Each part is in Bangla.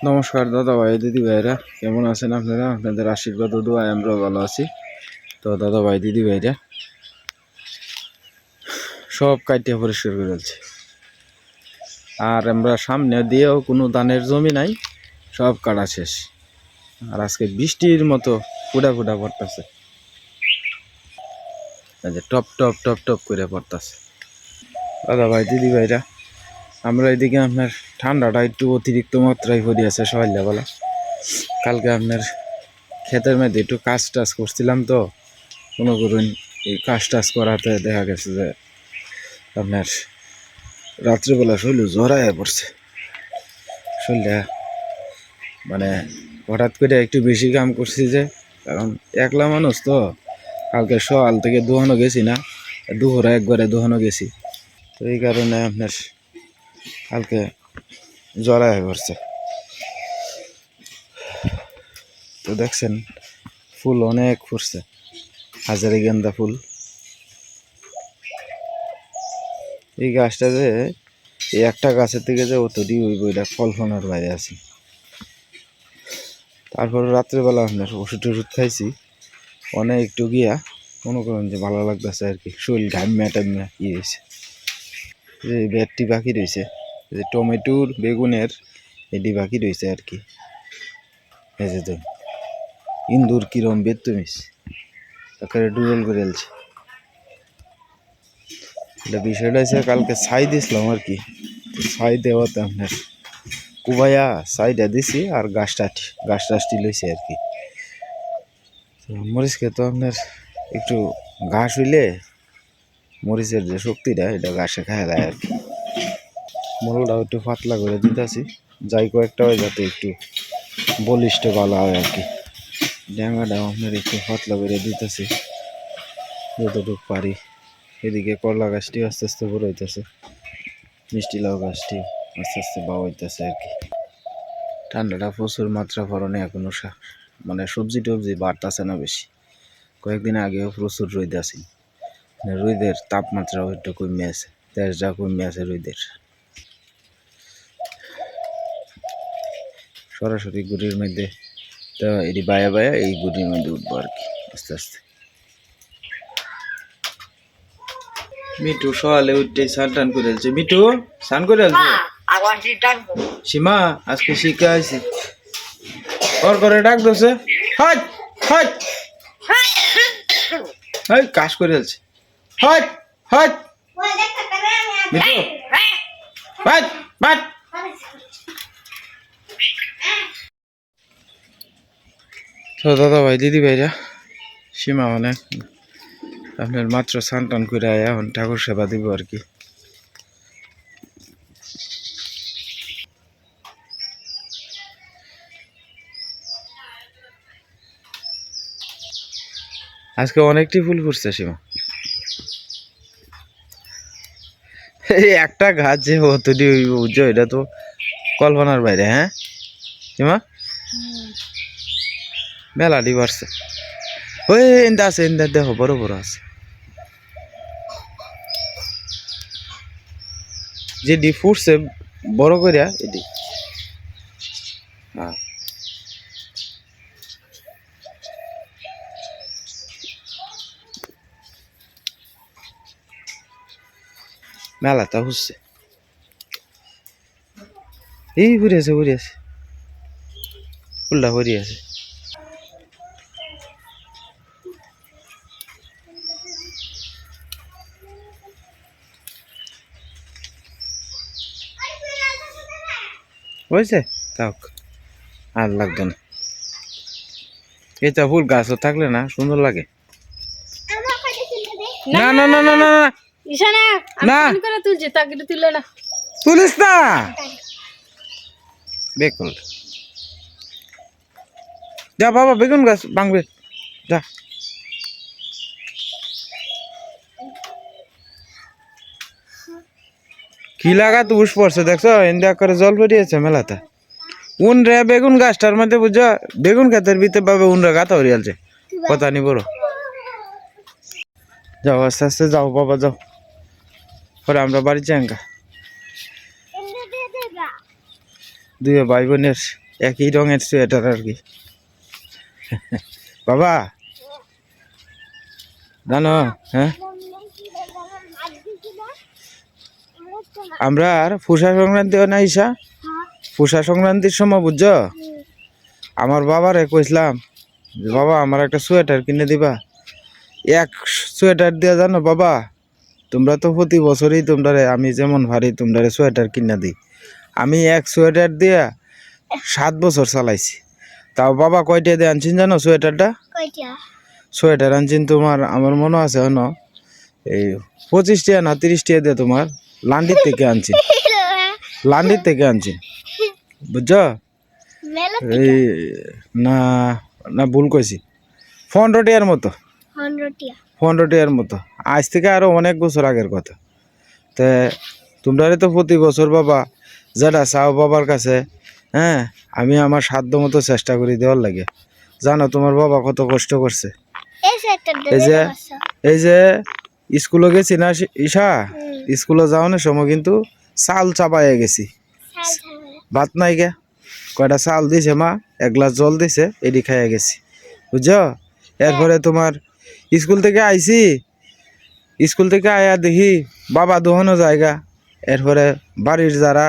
নমস্কার দাদা ভাই, দিদি ভাইরা, কেমন আছেন আপনারা? আপনাদের আশীর্বাদ ও দোয়ায় আমরাও ভালো আছি। তো দাদা ভাই, দিদি ভাইরা, সব কাটিয়ে পরিষ্কার করে ফেলছে। আর আমরা সামনে দিয়েও কোনো ধানের জমি নাই, সব কাটা শেষ। আর আজকে বৃষ্টির মতো ফুটা ফুটা পড়তেছে। টপ টপ টপ টপ করে পড়তেছে। দাদা ভাই, দিদি ভাইরা আমরা এদিকে আপনার ঠান্ডাটা একটু অতিরিক্ত মাত্রায় পড়িয়েছে সকালবেলা কালকে আপনার ক্ষেতের মধ্যে একটু কাজ টাজ করছিলাম তো, কোনো করুন এই কাজ টাজ করাতে দেখা গেছে যে আপনার রাত্রিবেলা শরীর জ্বরায় পড়ছে। শরীরটা মানে হঠাৎ করে একটু বেশি কাম করছি যে, কারণ একলা মানুষ তো, কালকে সকাল থেকে দোহানো গেছি না, দুপুরে একবারে দোহানো গেছি। তো এই কারণে আপনার কালকে হয়ে পড়ছে। তো দেখছেন, ফুল অনেক ফুটছে। হাজারি গেন্দা ফুল। এই গাছটা যে, এই একটা গাছের থেকে যে অতটি ওই বইটা কল্পনার বাইরে আছি। তারপর রাত্রেবেলা আপনার ওষুধ টষুধ খাইছি। অনেক একটু গিয়া মনে করেন যে ভালো লাগতেছে আর কি। শরীর ঘামিয়া টামিয়া ইয়ে হয়েছে যে ব্যাটটি বাকি রয়েছে যে টমেটোর, বেগুনের এটি বাকি রয়েছে আর কি। এই তো ইন্দুর কিরম বেতুমিস একেবারে ডুবেল করে এলছে এটা বিষয়টা হচ্ছে কালকে ছাই দিছিলাম আর কি। ছাই দেওয়াতে আপনার কুবাইয়া ছাইটা দিছি আর গাছটা গাছ টাছটি লইছে আর কি। মরিচকে তো আপনার একটু ঘাস হইলে মরিচের যে শক্তিটা, এটা ঘাসে খায় দেয় আর কি। মোলটাও একটু পাতলা করে দিতেছি। যাই কয়েকটা হয় যাতে একটু বলিষ্ঠ ভালো হয় আর কি। ড্যাঙ্গাটাও আপনার একটু পাতলা করে দিতেছি। যতটুকু পারি। এদিকে করলা গাছটি আস্তে আস্তে বড় হইতেছে। মিষ্টি লাউ গাছটি আস্তে আস্তে বা হইতেছে আর কি। ঠান্ডাটা প্রচুর মাত্রা পরনে এখনও সা- মানে সবজি টবজি বাড়তেছে না বেশি। কয়েকদিন আগেও প্রচুর রোদ মানে রোদের তাপমাত্রাও একটু কমে আছে। তেজটা কমে আছে রোদের। সরাসরি গুড়ির মধ্যে। তো এটি বায়া বায়া এই গুড়ির মধ্যে উঠবো আর কি আস্তে আস্তে। মিঠু সকালে উঠতে স্নান টান করে আলছে মিঠু স্নান করে ডাকবো সীমা আজকে শিখে আইছি ওর করে ডাক দোছে হাট হাট। হাই কাজ করে আলছে হাট হাট। মিঠু। হাট হাট তো দাদা ভাই দিদি ভাইরা সীমা অনেক আপনার মাত্র স্নান টান করে এখন ঠাকুর সেবা দিব আর কি। আজকে অনেকটি ফুল ফুটছে সীমা। এই একটা গাছ যে অতটি বুঝছ, এটা তো কল্পনার বাইরে হ্যাঁ? সীমা? মেলাটি বাড়ছে। ওই এন্দা আছে এন্দা দেখো, বড় বড় আছে। যেটি ফুটছে, বড় করিয়া এটি হ্যাঁ। মেলাটা হচ্ছে। এই ঘুরে আছে ঘুরে আছে। ফুলটা ঘুরে আছে। হয়েছে থাক আর লাগবে না। এটা ফুল গাছও থাকলে না সুন্দর লাগে। না না না না না না। ইশানা না। আমি করে তুলছি তাকে তুলে না তুলিস না। বেকুল। যা বাবা বেগুন গাছ ভাঙবে। যা। কি লাগা তো উস পড়ছে, দেখছ? ইন্ডিয়া করে জল বেরিয়েছে মেলাতে। উন রে, বেগুন গাছটার মধ্যে বুঝছ? বেগুন গাছের ভিতরে বাবে উন রে গাতা হরিয়ালছে কথা নি বড় যাও, আস্তে আস্তে যাও, বাবা, যাও। পরে আমরা বাড়ি যাই দুই ভাই বোনের একই রঙের সোয়েটার আর কি। বাবা। জানো হ্যাঁ? আমরা আর ফুসা সংক্রান্তি না ঈশা? ফুসা সংক্রান্তির সময় বুঝছ? আমার বাবারে কইসলাম যে বাবা আমার একটা সোয়েটার কিনে দিবা। এক সোয়েটার দিয়ে জানো বাবা তোমরা তো প্রতি বছরই তোমরা আমি যেমন ভারী তোমরা সোয়েটার কিনে দিই। আমি এক সোয়েটার দিয়ে সাত বছর চালাইছি। তাও বাবা কয়টা দিয়ে আনছেন জানো সোয়েটারটা? সোয়েটার আনছেন তোমার আমার মনে আছে হন? এই পঁচিশ টাকা না তিরিশ টাকা দিয়ে তোমার? লান্ডির থেকে আনছি। লান্ডির থেকে আনছি। বুঝছ? এই না না ভুল কইছি। পনেরো টাকার মতো। পনেরো টাকার মতো। আজ থেকে আরও অনেক বছর আগের কথা। তে তোমরা তো প্রতি বছর বাবা যেটা চাও বাবার কাছে হ্যাঁ আমি আমার সাধ্য মতো চেষ্টা করি দেওয়ার লাগে। জানো তোমার বাবা কত কষ্ট করছে। এই যে এই যে স্কুলে গেছি না ঈশা? স্কুলে যাওয়ানোর সময় কিন্তু চাল চাপাইয়ে গেছি। ভাত নাই গে। কয়টা চাল দিছে মা? এক গ্লাস জল দিছে এডি খাইয়া গেছি। বুঝছ? এরপরে তোমার স্কুল থেকে আইছি। স্কুল থেকে আয়া দেখি বাবা দোহানো জায়গা। এরপরে বাড়ির যারা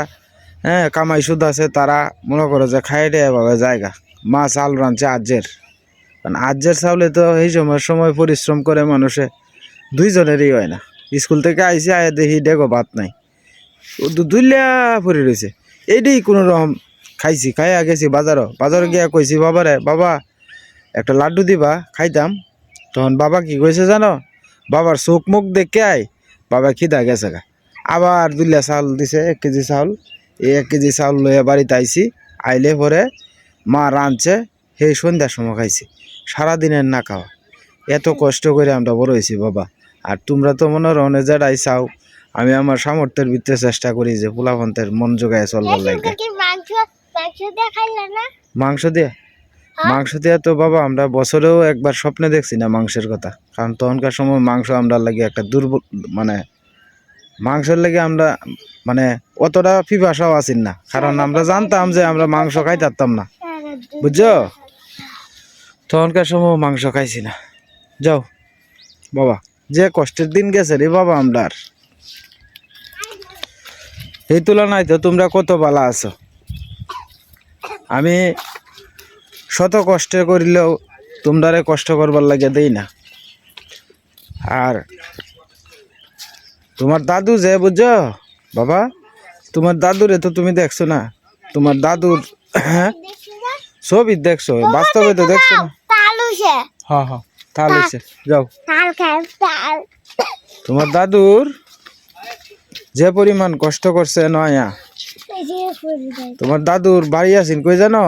হ্যাঁ কামাই সুদ আছে তারা মনে করো যে খাই দেয় বাবা জায়গা। মা চাল রাঁধছে আজ্যের কারণ আজ্যের চাউলে তো এই সময় সময় পরিশ্রম করে মানুষে দুইজনেরই হয় না। স্কুল থেকে আইসি আয় দেখি দেখো ভাত নাই। দুইলা পড়ে রয়েছে। এইটাই কোনো রকম খাইছি, খাইয়া গেছি বাজারও। বাজারে গিয়া কইছি বাবারে বাবা, একটা লাড্ডু দিবা, খাইতাম। তখন বাবা কি কইছে জানো? বাবার চোখ মুখ দেখে আই বাবা খিদা গেছে গা। আবার দুইলা চাউল দিছে, এক কেজি চাউল। এই এক কেজি চাউল লইয়া বাড়িতে আইছি, আইলে পরে মা রাঁধছে, সেই সন্ধ্যার সময় খাইছি। সারাদিনের না খাওয়া। এত কষ্ট করে আমরা বড় হয়েছি, বাবা। আর তোমরা তো মনে রনে যেটাই চাও আমি আমার সামর্থ্যের ভিতরে চেষ্টা করি যে পোলাপন্থের মন জোগায় চলবার লাগে মাংস দিয়ে মাংস দিয়ে? তো বাবা আমরা বছরেও একবার স্বপ্নে দেখছি না মাংসের কথা। কারণ তখনকার সময় মাংস আমরা লাগে একটা দুর্বল মানে মাংসের লাগে আমরা মানে অতটা পিপাসাও আছেন না। কারণ আমরা জানতাম যে আমরা মাংস খাই পারতাম না। বুঝছ? তখনকার সময় মাংস খাইছি না। যাও বাবা। যে কষ্টের দিন গেছে রে বাবা আমরা আর। এই তুলনায় তো তোমরা কত বালা আছো। আমি শত কষ্ট করিলেও তোমরারে কষ্ট করবার লাগে দেই না। আর তোমার দাদু যে বুঝছ বাবা তোমার দাদুরে তো তুমি দেখছ না। তোমার দাদুর হ্যাঁ? ছবি দেখছ বাস্তবে তো দেখছ না। হ্যাঁ হ্যাঁ। তাহলে। যাও। তোমার দাদুর যে পরিমাণ কষ্ট করছে নয়া তোমার দাদুর বাড়ি আছেন কই জানো?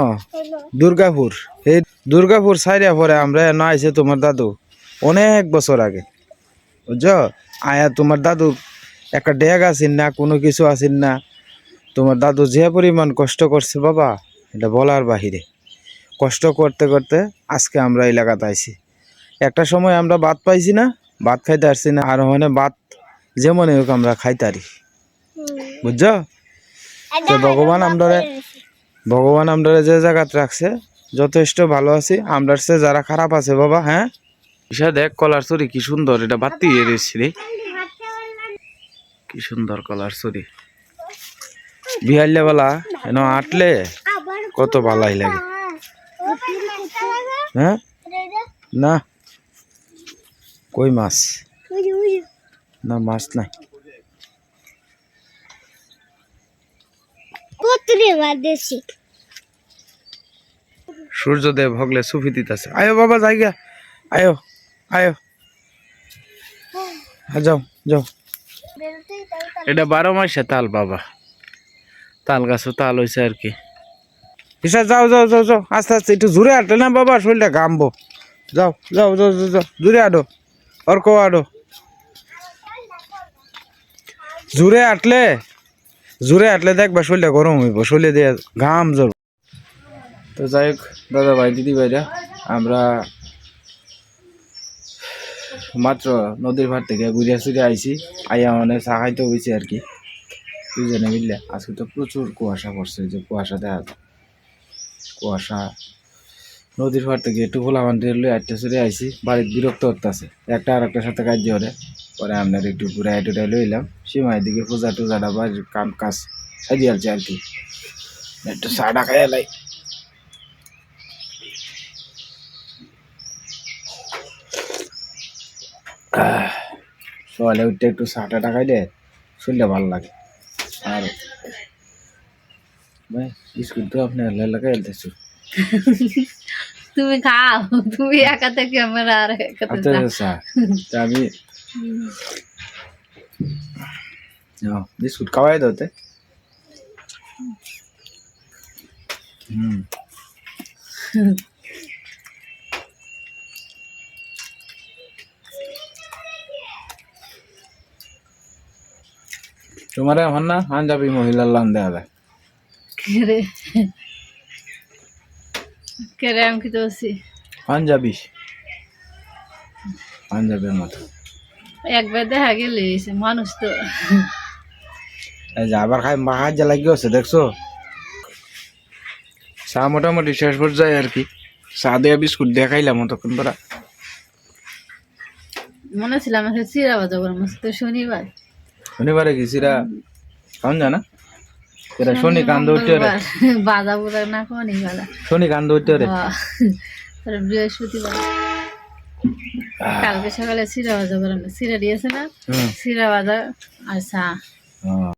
দুর্গাপুর। এই দুর্গাপুর সাইডে পরে আমরা না আইছে তোমার দাদু অনেক বছর আগে। বুঝছ? আয়া তোমার দাদু একটা ড্যাগ আছেন না কোনো কিছু আছেন না। তোমার দাদু যে পরিমাণ কষ্ট করছে বাবা এটা বলার বাহিরে। কষ্ট করতে করতে আজকে আমরা এলাকাতে আইছি। একটা সময় আমরা ভাত পাইছি না ভাত খাইতে আসছি না আর মানে ভাত যেমনই হোক আমরা খাইতারি। বুঝছ? তো ভগবান আমরা ভগবান আমরা যে জায়গাত রাখছে যথেষ্ট ভালো আছি আমরা সে যারা খারাপ আছে বাবা হ্যাঁ? ঈশা দেখ কলার চুরি কি সুন্দর এটা বাত্তি এসেছি রে। কি সুন্দর কলার চুরি বিহাইলে বেলা এন আটলে কত ভালাই লাগে। হ্যাঁ? না। কই মাছ? না মাছ নাই। সূর্যদেব হগলে সুফি দিতেছে। আয়ো বাবা জায়গা আয়ো আয়ো। আ, যাও যাও। এটা বারো মাসে তাল বাবা। তাল গাছও তাল হয়েছে আর কি। ঈশা যাও যাও যাও যাও। আস্তে আস্তে একটু জোরে হাঁটলে না বাবা শরীরটা ঘামবো। যাও যাও যাও যাও যাও। জোরে আডো অর্ক আডো। জোরে হাঁটলে জোরে হাঁটলে দেখবা শরীরটা গরম হইব শরীরে দিয়ে ঘাম জড় তো যাই হোক, দাদা ভাই, দিদি ভাইরা আমরা মাত্র নদীর ভার থেকে ঘুরে সুরে আইছি, আইয়া মানে খাইতে হয়েছে আর কি। দুজনে মিললে আজকে তো প্রচুর কুয়াশা পড়ছে, যে কুয়াশা দেখা কুয়াশা নদীর পাড় থেকে একটু ফুলাবান রেলে আটটা সরে আইসি বাড়ির বিরক্ত করতেছে। একটা আর একটার সাথে কাজ করে পরে আপনার একটু ঘুরে টুরে লইলাম সীমায় দিকে পূজা টুজাটা বাড়ির কাম কাজ সাজিয়ে আলছে আর কি। একটু চাটা খাই এলাই সকালে উঠতে একটু চাটা টাকাইলে শরীরটা ভালো লাগে। আর, ভাই, স্কুল তো আপনার এলাকায় এলতেছো। তুমি খাও তুমি একাতে ক্যামেরা আর একাতে আচ্ছা। আচ্ছা আমি বিস্কুট খাওয়াই দাও তে। হুম। তোমার এখন না পাঞ্জাবি মহিলার লান দেওয়া যায়। কেরে আমি কি দোষী পাঞ্জাবি? পাঞ্জাবের মতো। একবার দেখা গেলে মানুষ তো। আবার খাই মাহাজ জ্বালা কি হচ্ছে দেখছ? চা মোটামুটি শেষ পর্যায়ে আর কি। চা দেয়া বিস্কুট দিয়ে খাইলাম তখন তোরা মনে ছিল আমাকে চিরা বাজা করব তো শনিবার। শনিবারে গেছিরা কাউন জানা এরা শনি কান্দ উঠতে রে। বাজা বুজা না কোনি বালা শনি কান্দ উঠতে রে। বৃহস্পতিবার। কালকে সকালে ভাজা করানো চিরা দিয়েছে না? হুম, চিরা ভাজা আর চা। হ্যাঁ।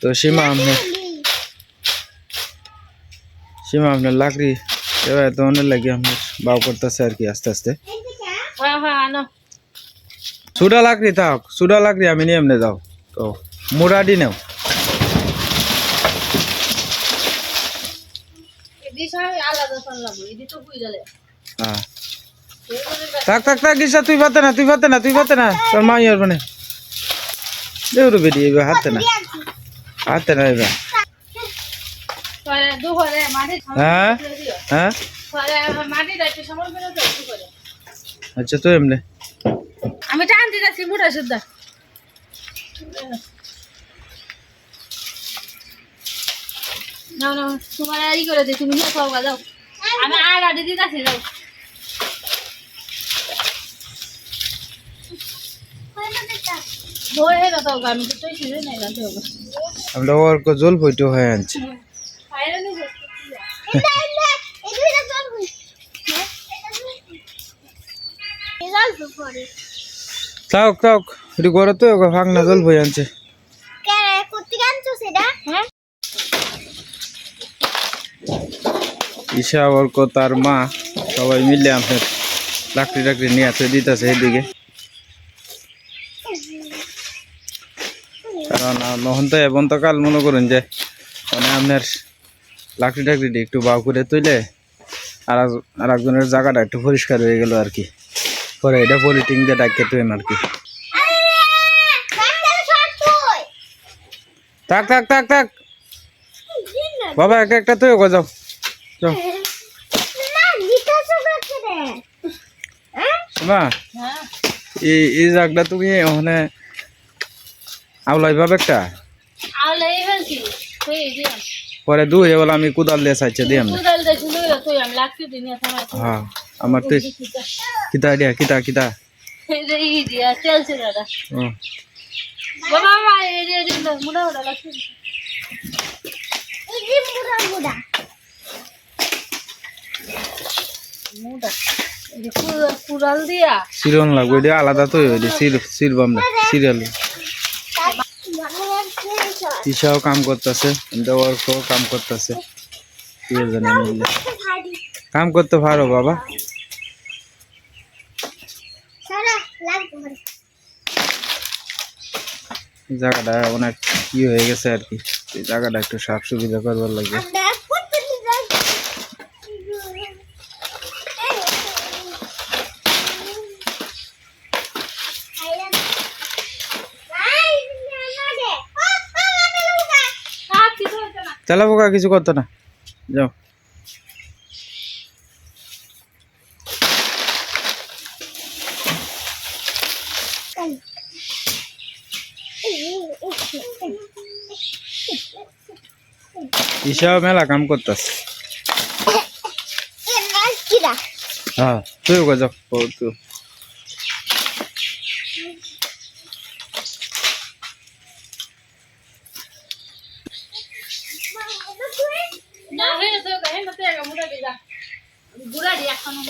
তো সীমা আপনি সীমা আপনার লাকড়ি এবার তো অনেক লাগে আপনার বাউ করতেছে আর কি আস্তে আস্তে। হ্যাঁ হ্যাঁ সুডা লাকড়ি থাক সুডা লাকড়ি আমি নিয়ে এমনি যাও। তো মুরাডি নেও এদিকে সবাই আলাদা করলাম এদিকে তো বুঝে গেলে হ্যাঁ থাক থাক থাক গিসা তুই পাতে না তুই পাতে না তুই পাতে না তোর মা ইয়ার মানে দেউরু বেরি এবার হাতে না। হাতে না এবার। হ্যাঁ? হ্যাঁ? আচ্ছা তো এমনি। আমি টান দিতেছি মুঠা সুদ্ধা না না তোমার ই করে দিই তুমি নিয়ে খাও গা, যাও। আমি আর আডি দিতেছি যাও। ধরে হেলো তো আমি তো তুই ছিল না আমরা ওর জল পইটো হয়ে আনছি। যাও। থাক থাক এটি করে তো ফাঁকনা জল বই আনছে হ্যাঁ ঈশা ওর কো তার মা, সবাই মিলে আপনার লাকড়ি টাকড়ি নিয়ে আসে দিতেছে এদিকে কারণ নহন তো তো কাল মনে করুন যে মানে আপনার লাকড়ি টাকড়ি একটু বাউ করে তুলে আর আর একজনের জায়গাটা একটু পরিষ্কার হয়ে গেল আর কি। পরে এটা পলিটিং দিয়ে ডাকে তুই আর কি। থাক থাক থাক থাক। বাবা একটা একটা তুই যাও যাও। মা হ্যাঁ? এই এই জায়গাটা তুমি ওখানে আউলাই পাবে একটা? তুই পরে দুই বলে আমি কুদাল দিয়ে চাইছে দিয়ে আমি তুই হ্যাঁ আমার তো কিতা? দিয়া কিতা কিতা? বাবা মুড়া মুড়া লাগছে। কুড়াল- সিরন লাগবে, এটা আলাদা তো সির সিরবাম না সিরিয়াল। ঈশাও কাম করতেছে কাম করতেছে। কাম করতে পারো, বাবা। জায়গাটা অনেক ই হয়ে গেছে আর কি। জায়গাটা একটু সাফ সুবিধা করবার লাগে। তেলা পোকা কিছু করতো না। যাও। ঈশাও মেলা কাম করতাস। হ্যাঁ তুইও যাও। তুই মুড়া দিলা বুড়া দি এখনও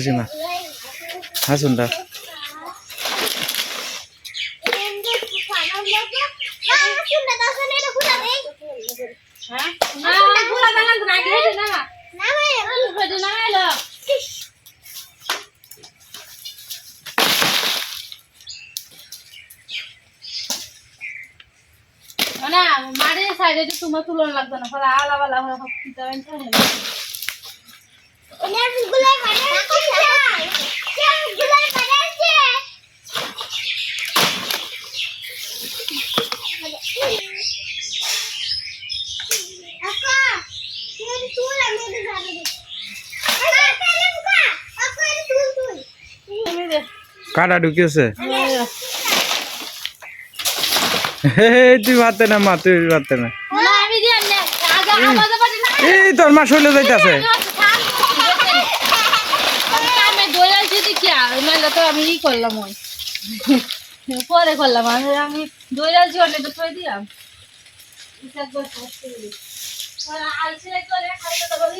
সীমা হাসুনটা হ্যাঁ না বুড়া দাঁড়ান না আগে হেঁটে না হেঁটে না এলো মানে মারে সাইডে তো তোমার তুলন লাগবে না ফলে আলা বালা হয়ে হোক কিতা এনটা হেলো তুমি দে কাটা হে, তুই ভাতে না মা তুই ভাতে না। এই তোর মা শৈলে যাইতেছে। আমি আর পরে করলাম আমি আমি আসছি অন্য তো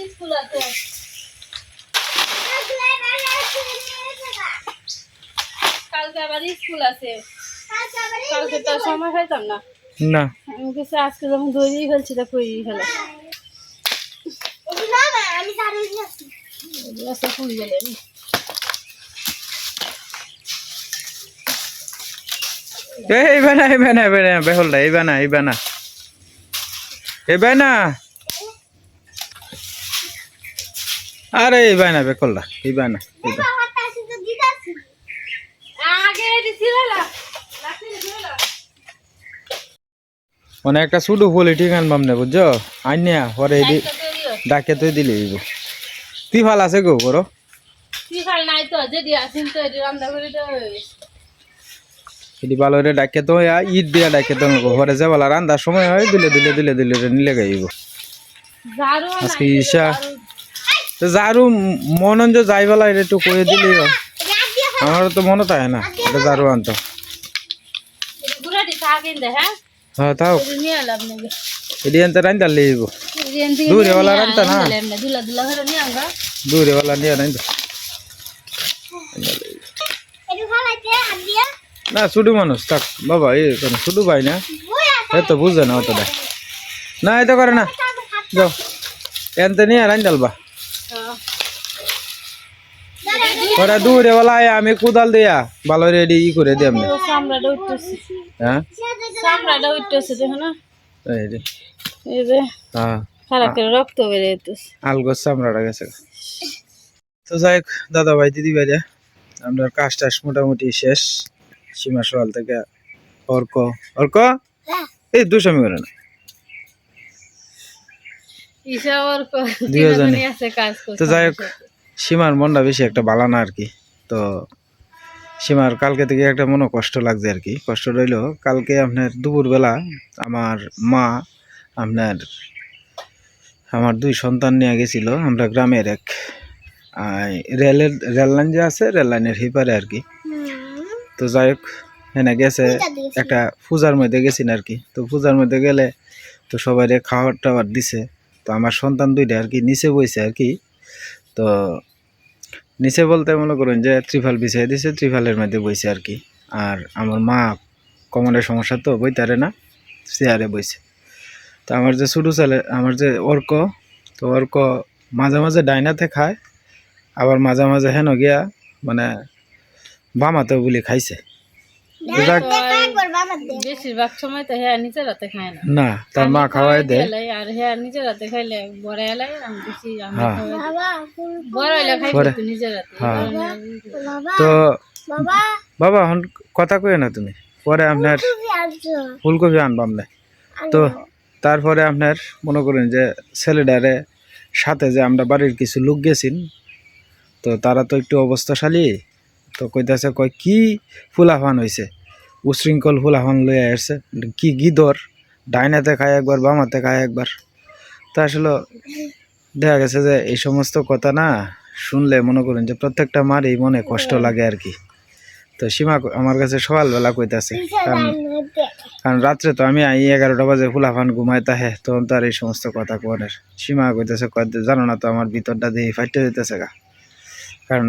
স্কুল আছে কালকে আবার স্কুল আছে। কালকে তো সময় হইতাম না। না। আমি কিছু আজকে যখন দৌড়িয়ে ফেলছি তো করেই ফেলে। আমি জানি আচ্ছা ফুল এই এইবা না এইবা না এইবা না বেহলটা না এইবা না এইবা না আরে এইবা না এইবা না এইবা আগে দিছিল না মানে একটা ফুলি ঠিক আনবাম না বুঝছ? আইনিয়া পরে এদি ডাকে তুই দিলে তুই ভালো আছে গো বড়? কি খাল নাই তো যদি আসিন এটি তো এদি ভালো রে ডাকে তো ঈদ দিয়া ডাকে তো ঘরে যে বলা রান্দার সময় হয় দিলে দিলে দিলে দিলে রে নিলে গাইব ঝাড়ু আজকে ঈশা তো যারু মনন যে যাই বেলা এটা একটু করে দিলি আমার তো মনে থাকে না। যারু আনতো। হ্যাঁ? হ্যাঁ তাও এটি আনতে রান্দার লিব দূরে ওলা রান্তা না। দুলা দুলা করে নিয়ে আঙ্গা দূরে বেলা নিয়ে রান্দ না শুধু মানুষ থাক। বাবা এ কেন শুধু ভাই না। এ তো বুঝে না অতটা। না এটা করে না। যাও। এনতে নিয়ে রান্দাল বা। ওরা দূরে বেলা আমি কুদাল দিয়া ভালো রেডি ই করে দিই আমি। হ্যাঁ? চামড়াটা উঠতেছে দেখো না? এই রে এই যে হ্যাঁ। খারাপ করে রক্ত গেছে। তো যাই দাদা ভাই দিদি ভাইরা আপনার কাজ টাজ মোটামুটি শেষ। সীমা সকাল থেকে অর্ক। অর্ক? এই দুষ্টামি করে না। কাজ করছে তো যাই হোক সীমার মনটা বেশি একটা ভালো না আর কি। তো সীমার কালকে থেকে একটা মনে কষ্ট লাগছে আর কি। কষ্ট রইল কালকে আপনার দুপুরবেলা আমার মা আপনার আমার দুই সন্তান নিয়ে গেছিল আমরা গ্রামের এক রেলের রেল লাইন যে আছে রেল লাইনের হিপারে আর কি। তো যাই হোক এনে গেছে একটা পূজার মধ্যে গেছি আর কি। তো পূজার মধ্যে গেলে তো সবাই খাবার টাবার দিছে। তো আমার সন্তান দুইটা আর কি নিচে বইছে আর কি। তো নিচে বলতে মনে করুন যে ত্রিফাল বিছাই দিছে, ত্রিফালের মধ্যে বইছে আর কি। আর আমার মা কমনের সমস্যা তো বইতারে না, চেয়ারে বইছে। তো আমার যে ছোটো ছেলে, আমার যে অর্ক, তো অর্ক মাঝে মাঝে ডাইনাতে খায়, আবার মাঝে মাঝে হেন গিয়া মানে বামাতেও বলি খাইছে। বেশিরভাগ সময় তো হ্যাঁ নিজের হাতে খায় না। না তার মা খাওয়াই দেয়। আর হ্যাঁ নিজের হাতে খাইলে বড় এলাই আমি বেশি আমি। খাওয়াই দিই। বড় এলে খাই কিন্তু নিজের হাতে। কারণ আমি- তো বাবা। হন কথা কই না তুমি। পরে আপনার ফুলকপি আনবাম না তো তারপরে আপনার মনে করেন যে ছেলেটারে সাথে যে আমরা বাড়ির কিছু লোক গেছিন তো তারা তো একটু অবস্থাশালী তো কইতাছে কয় কি ফুল ফুলাফান হয়েছে উশৃঙ্খল ফুলাফান লইয়া আসছে কি গিদর? ডাইনাতে খায় একবার বামাতে খায় একবার। তা আসলে দেখা গেছে যে এই সমস্ত কথা না শুনলে মনে করেন যে প্রত্যেকটা মারই মনে কষ্ট লাগে আর কি তো সীমা আমার কাছে সকালবেলা কইতাছে কারণ কারণ রাত্রে তো আমি আই এগারোটা বাজে ফুলাফান ঘুমাই তাহে তখন তো আর এই সমস্ত কথা কোয়ানের। সীমা কইতেছে কয় জানো না তো আমার ভিতরটা দিয়ে ফাইটে হইতেছে গা। কারণ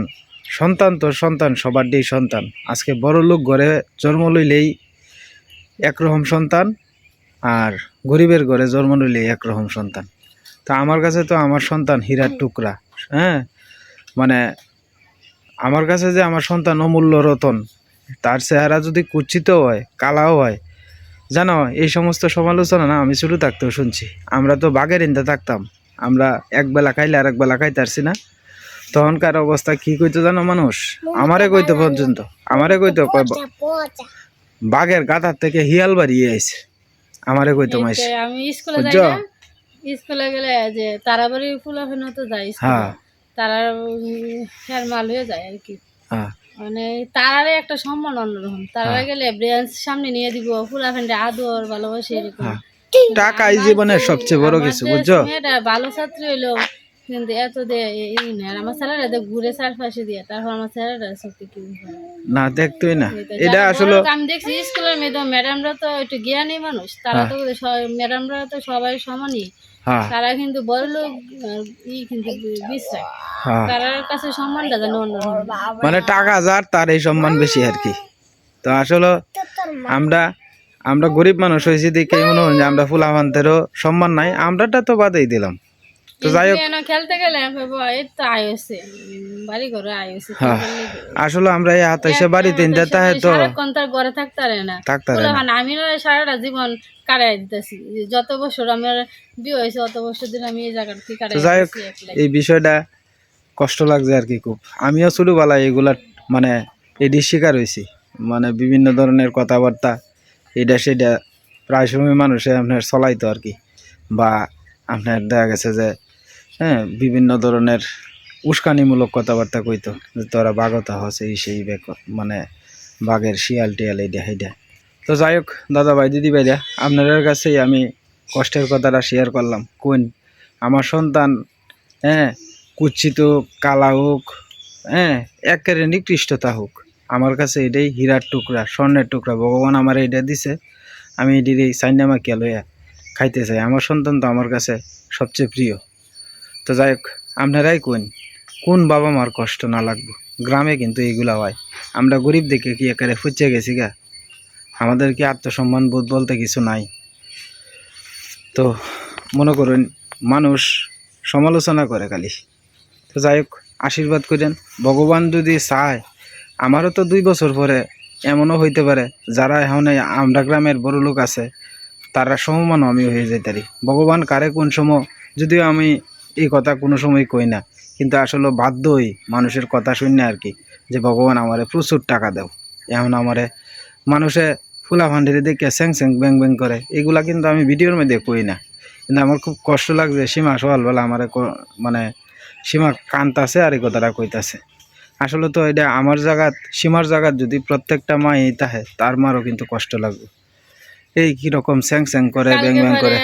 সন্তান তো সন্তান, সবার দিয়েই সন্তান। আজকে বড় লোক ঘরে জন্ম লইলেই একরকম সন্তান আর গরিবের ঘরে জন্ম লইলেই একরকম সন্তান। তা আমার কাছে তো আমার সন্তান হীরার টুকরা হ্যাঁ? মানে আমার কাছে যে আমার সন্তান অমূল্য রতন, তার চেহারা যদি কুচ্ছিত হয়, কালাও হয়, জানো, এই সমস্ত সমালোচনা না আমি শুরু থাকতেও শুনছি। আমরা তো বাঘের ইন্দা থাকতাম, আমরা এক বেলা খাইলে আর এক বেলা খাইতারছি না। তখনকার অবস্থা কি কইতো জানো মানুষ? আমারে কইতো পর্যন্ত আমারে কইতো বাঘের গাথার থেকে হিয়াল বাড়িয়ে আইছে। আমারে কইতো মাইস আমি স্কুলে যাই না স্কুলে গেলে যে তারাবাড়ি ফুলাফেনা তো যাই হ্যাঁ। তারা ফের মাল হয়ে যায় আর কি। হ্যাঁ। মানে তারারে একটা সম্মান অন্যরকম। তারা হ্যাঁ। গেলে ব্রেঞ্চ সামনে নিয়ে দিব ফুলাফেন্ডে আদর ভালোবাসে এরকম। হ্যাঁ। টাকাই জীবনের সবচেয়ে বড় কিছু বুঝছ? মেয়েটা ভালো ছাত্রী হইল কিন্তু এত দে এই না আমার ছেলেরা দেখ ঘুরে চারপাশে দিয়ে তারপর আমার ছেলেরা সত্যি কি না দেখতোই না। এটা আসলে আমি দেখছি স্কুলের মেয়েদের ম্যাডামরা তো একটু জ্ঞানী মানুষ তারা তো ম্যাডামরা তো সবাই সমানই। হ্যাঁ। তারা কিন্তু বড় লোক ই কিন্তু হ্যাঁ। তারার কাছে সম্মানটা যেন অন্যরকম। মানে টাকা যার তার এই সম্মান বেশি আর কি। তো আসলে আমরা আমরা গরিব মানুষ হয়েছি দেখে মনে হয় যে আমরা ফুলাভান্তেরও সম্মান নাই আমরাটা তো বাদেই দিলাম। তো যাই হোক। খেলতে গেলে এই তো আয় বাড়ি ঘরে আয় হ্যাঁ। আসলে আমরা এই হাত এসে বাড়িতে ইন্দা তাহে তো সারাক্ষণ তার ঘরে থাকতে পারে না। না। মানে আমি সারাটা জীবন কাটাই দিতেছি। যত বছর আমার বিয়ে হয়েছে অত বছর দিন আমি এই জায়গাটা থেকে কাটাই যাই হোক এই বিষয়টা কষ্ট লাগছে আর কি খুব। আমিও ছোটোবেলায় এগুলা মানে এটির শিকার হয়েছি। মানে বিভিন্ন ধরনের কথাবার্তা এটা সেটা প্রায় সময় মানুষে আপনার চলাইতো আর কি। বা আপনার দেখা গেছে যে হ্যাঁ বিভিন্ন ধরনের উস্কানিমূলক কথাবার্তা কইতো, যে তোরা বাগতা হচ্ছে এই সেই বেক মানে বাঘের শিয়াল টিয়াল এই এইটা সেইটা তো যাই হোক, দাদা ভাই, দিদি ভাইরা, আপনাদের কাছেই আমি কষ্টের কথাটা শেয়ার করলাম। কোন আমার সন্তান হ্যাঁ কুচ্ছিত, কালা হোক হ্যাঁ একেবারে নিকৃষ্টতা হোক, আমার কাছে এটাই হীরার টুকরা, স্বর্ণের টুকরা। ভগবান আমার এটা দিছে, আমি এটির এই সাইনামা লইয়া খাইতে চাই। আমার সন্তান তো আমার কাছে সবচেয়ে প্রিয়। তো যাই হোক, আপনারাই কোন? কোন বাবা মার কষ্ট না লাগবো? গ্রামে কিন্তু এইগুলা হয়। আমরা গরিব দেখে কি একেবারে ফুচে গেছি গা? আমাদের কি আত্মসম্মান বোধ বলতে কিছু নাই। তো মনে করুন, মানুষ সমালোচনা করে খালি। তো যাই হোক, আশীর্বাদ করেন। ভগবান যদি চায়, আমারও তো দুই বছর পরে এমনও হইতে পারে, যারা এখন আমরা গ্রামের বড় লোক আছে, তারা সমমানও আমি হয়ে যাইতারি। ভগবান কারে কোন সময়, যদিও আমি এই কথা কোনো সময় কই না। কিন্তু আসলে বাধ্যই মানুষের কথা শুনে আর কি, যে ভগবান আমারে প্রচুর টাকা দাও। এখন আমারে মানুষে ফুলা ভান্ডারি দেখে স্যাং স্যাং ব্যাং ব্যাং করে, এগুলা কিন্তু আমি ভিডিওর মধ্যে কই না। কিন্তু আমার খুব কষ্ট লাগছে, সীমা সকালবেলা আমার মানে সীমা কান্তাছে আর এই কথাটা কইতাছে। আসলে তো এটা আমার জায়গাত, সীমার জায়গাত যদি প্রত্যেকটা মা এই তাহে, তার মারও কিন্তু কষ্ট লাগবে। এই কীরকম স্যাং স্যাং করে ব্যাং ব্যাং করে।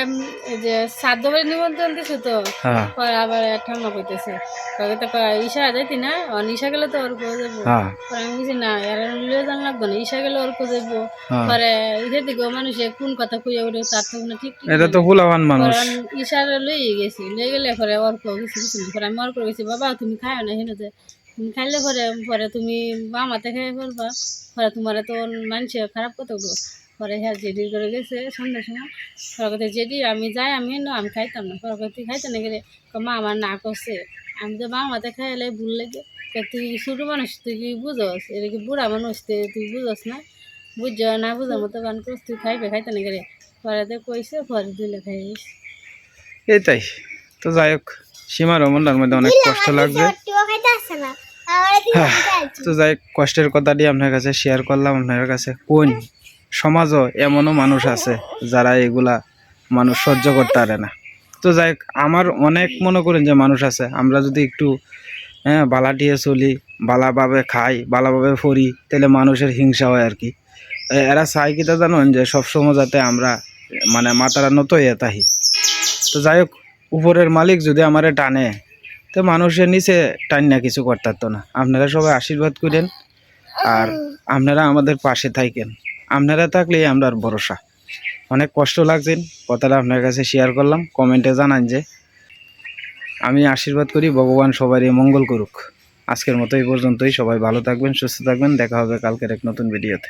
যে সাধ্য বাড়ি নিমন্ত্রণ দিছে তো হ্যাঁ। পরে আবার ঠান্ডা কইতেছে। কবে তো ঈশা যাইতি না? আর ঈশা গেলে তো ওর যাব হ্যাঁ। পরে আমি বলছি না এর লিয়ে জান লাগবে না ঈশা গেলে ওর যাব হ্যাঁ। পরে ঈদের দিকে মানুষে কোন কথা কইয়া ওঠে তার তো কোনো ঠিক ঠিক এটা তো ফুলাবান মানুষ। ঈশারে লইয়ে গেছি লয়ে গেলে পরে অর্ক কিছু কিছু না। পরে আমি অর্ক গেছি বাবা তুমি খাও না হেন যে তুমি খাইলে পরে পরে তুমি মামাতে খাই ফেলবা। পরে তোমার তো মানুষে খারাপ কথা গো পরে হ্যাঁ জেডি করে গেছে সন্ধ্যার সময়। পরে জেডি আমি যাই আমি না আমি খাইতাম না। পরে কথা, তুই খাইতে না গেলে মা আমার না করছে আমি তো মামাতে খাইলে ভুল লাগে। তুই ছোটো মানুষ তুই কি বুঝস? এটা কি বুড়া মানুষ তুই তুই বুঝস না? বুঝছ না বুঝার মতো গান করছ তুই খাইবে খাইতে না গেলে। পরে তো কইছে পরে দিলে খাইস এটাই। তো যাই হোক সীমার মনটার মধ্যে অনেক কষ্ট লাগবে। আমার তো যাই কষ্টের কথাটি আপনার কাছে শেয়ার করলাম। আপনার কাছে কোন সমাজও এমনও মানুষ আছে যারা এগুলা মানুষ সহ্য করতে পারে না। তো যাই আমার অনেক মনে করেন যে মানুষ আছে, আমরা যদি একটু হ্যাঁ বালাটিয়ে চলি, বালাভাবে খাই, বালাভাবে ফরি তাহলে মানুষের হিংসা হয় আর কি। এরা চাই কিতা জানেন যে সবসময় যাতে আমরা মানে মাতারা নত হয়ে থাকি। তো যাই হোক, উপরের মালিক যদি আমারে টানে, তো মানুষের নিচে টান না কিছু করতে পারতো না। আপনারা সবাই আশীর্বাদ করেন, আর আপনারা আমাদের পাশে থাকেন। আপনারা থাকলেই আমরা ভরসা। অনেক কষ্ট লাগছেন কথাটা আপনার কাছে শেয়ার করলাম কমেন্টে জানান যে, আমি আশীর্বাদ করি, ভগবান সবারই মঙ্গল করুক। আজকের মতো এই পর্যন্তই, সবাই ভালো থাকবেন, সুস্থ থাকবেন, দেখা হবে কালকের এক নতুন ভিডিওতে